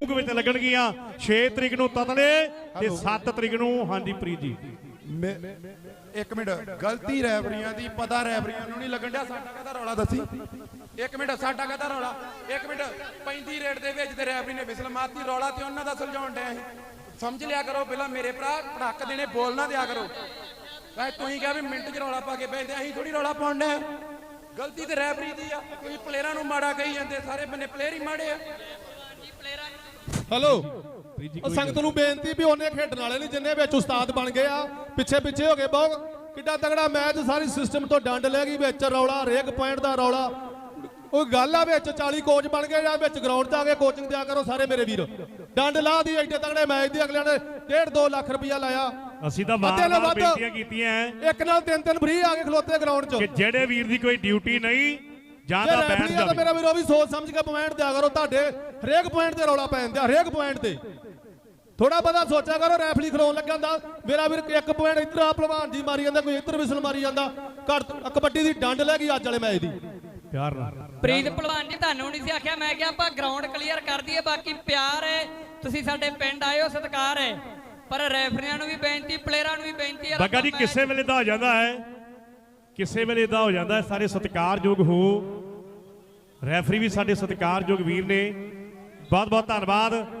ਭੋਗ ਵਿੱਚ ਲੱਗਣਗੀਆਂ। 6 ਤਰੀਕ ਨੂੰ ਤਤਲੇ ਤੇ 7 ਤਰੀਕ ਨੂੰ ਹਾਂਜੀ ਪ੍ਰੀਤ ਜੀ। ਇੱਕ ਮਿੰਟ, ਗਲਤੀ ਰੈਫਰੀਆਂ ਦੀ, ਪਤਾ ਰੈਫਰੀਆਂ ਨੂੰ ਨਹੀਂ ਲੱਗਣ ਡਿਆ, ਸਾਡਾ ਕਹਦਾ ਰੌਲਾ ਦੱਸੀ? ਇੱਕ ਮਿੰਟ, ਸਾਡਾ ਕਹਦਾ ਰੌਲਾ? ਇੱਕ ਮਿੰਟ 35 ਰੇਟ ਦੇ ਵਿੱਚ ਤੇ ਰੈਫਰੀ ਨੇ ਵਿਸਲ ਮਾਰਤੀ, ਰੌਲਾ ਤੇ ਉਹਨਾਂ ਦਾ ਸੁਲਝਾਉਣ ਡਿਆ ਅਸੀਂ ਸਮਝ ਲਿਆ ਕਰੋ ਪਹਿਲਾਂ ਮੇਰੇ ਭਰਾ ਪੜਕ ਦੇਣੇ ਬੋਲਣਾ ਦਿਆ ਕਰੋ। ਐ ਤੁਸੀਂ ਕਿਹਾ ਵੀ ਮਿੰਟ 'ਚ ਰੌਲਾ ਪਾ ਕੇ ਬੈਠਦੇ ਅਸੀਂ ਥੋੜੀ ਰੌਲਾ ਪਾਉਣ ਡਿਆ ਗਲਤੀ ਤੇ ਰੈਫਰੀ ਦੀ ਆ, ਕੋਈ ਪਲੇਅਰਾਂ ਨੂੰ ਮਾੜਾ ਕਹੀ ਜਾਂਦੇ, ਸਾਰੇ ਬੰਨੇ ਪਲੇਅਰ ਹੀ ਮਾੜੇ ਆ। ਹੈਲੋ। ਉਹ ਸੰਗਤ ਨੂੰ ਬੇਨਤੀ ਵੀ ਉਹਨੇ ਖੇਡਣ ਵਾਲੇ ਨਹੀਂ ਜਿੰਨੇ ਵਿੱਚ ਉਸਤਾਦ ਬਣ ਗਏ ਆ ਪਿੱਛੇ ਪਿੱਛੇ ਹੋ ਗਏ ਬਹੁਤ। ਕਿੱਡਾ ਤਗੜਾ ਮੈਚ ਸਾਰੀ ਸਿਸਟਮ ਤੋਂ ਡੰਡ ਲੈ ਗਈ ਵਿੱਚ ਰੌਲਾ ਹਰੇਕ ਪੁਆਇੰਟ ਦਾ ਰੌਲਾ। ਉਹ ਗੱਲ ਆ ਵਿੱਚ 40 ਕੋਚ ਬਣ ਗਏ ਜਾਂ ਵਿੱਚ ਗਰਾਊਂਡ 'ਚ ਆ ਕੇ ਕੋਚਿੰਗ ਦਿਆ ਕਰੋ ਸਾਰੇ ਮੇਰੇ ਵੀਰ। ਡੰਡ ਲਾ ਦੀ ਐਡੇ ਤਗੜੇ ਮੈਚ ਦੀ ਅਗਲਿਆਂ ਨੇ 1.5 2 ਲੱਖ ਰੁਪਇਆ ਲਾਇਆ। ਅਸੀਂ ਤਾਂ ਮਾਰ ਨਾਲੋਂ। ਬੇਨਤੀਆਂ ਕੀਤੀਆਂ। ਇੱਕ ਨਾਲ ਤਿੰਨ ਤਿੰਨ ਫਰੀ ਆ ਕੇ ਖਲੋਤੇ ਗਰਾਊਂਡ 'ਚ। ਜਿਹੜੇ ਵੀਰ ਦੀ ਕੋਈ ਡਿਊਟੀ ਨਹੀਂ ਜਾਂ ਜੇ ਤਾਂ ਬੈਠ ਜਾਵੇ। ਮੇਰਾ ਵੀਰ ਉਹ ਵੀ ਸੋਚ ਸਮਝ ਕੇ ਪੁਆਇੰਟ ਦਿਆ ਕਰੋ ਤੁਹਾਡੇ ਹਰੇਕ ਪੁਆਇੰਟ ਤੇ ਰੌਲਾ ਪੈ ਜਾਂਦਾ ਹਰੇਕ ਪੁਆਇੰਟ ਤੇ। ਥੋੜਾ ਬਹੁਤਾ ਸੋਚਿਆ ਕਰੋ ਰੈਫਰੀ ਖਲੋਣ ਲੱਗਿਆ ਹੁੰਦਾ ਮੇਰਾ ਵੀਰ ਇੱਕ ਪੁਆਇੰਟ ਇੱਧਰ ਆ ਭਲਵਾਨ ਜੀ ਮਾਰੀ ਜਾਂਦਾ ਕੋਈ ਇੱਧਰ ਵਿਸਲ ਮਾਰੀ ਜਾਂਦਾ। ਘਰ ਕਬੱਡੀ ਦੀ ਡੰਡ ਲੈ ਗਈ ਅੱਜ ਵਾਲੇ ਮੈਚ ਦੀ। ਪਿਆਰ ਨਾਲ। ਪ੍ਰੀਤ ਭਲਵਾਨ ਜੀ ਤੁਹਾਨੂੰ ਨਹੀਂ ਸੀ ਆਖਿਆ ਮੈਂ ਕਿਹਾ ਆਪਾਂ ਗਰਾਊਂਡ ਕਲੀਅਰ ਕਰ ਦਈਏ ਬਾਕੀ ਪਿਆਰ ਹੈ। ਤੁਸੀਂ ਸਾਡੇ ਪਿੰਡ ਆਏ ਹੋ ਸਤਿਕਾਰ ਹੈ। ਪਰ ਰੈਫਰੀਆਂ ਨੂੰ ਵੀ ਬੇਨਤੀ ਪਲੇਅਰਾਂ ਨੂੰ ਵੀ ਬੇਨਤੀ ਹੈ ਬੱਗਾ ਜੀ ਕਿਸੇ ਵੇਲੇ ਦਾ ਹੋ ਜਾਂਦਾ ਹੈ। ਕਿਸੇ ਵੇਲੇ ਦਾ ਹੋ ਜਾਂਦਾ ਹੈ ਸਾਰੇ ਸਤਿਕਾਰਯੋਗ ਹੋ। ਰੈਫਰੀ ਵੀ ਸਾਡੇ ਸਤਿਕਾਰਯੋਗ ਵੀਰ ਨੇ। ਬਹੁਤ ਬਹੁਤ ਧੰਨਵਾਦ।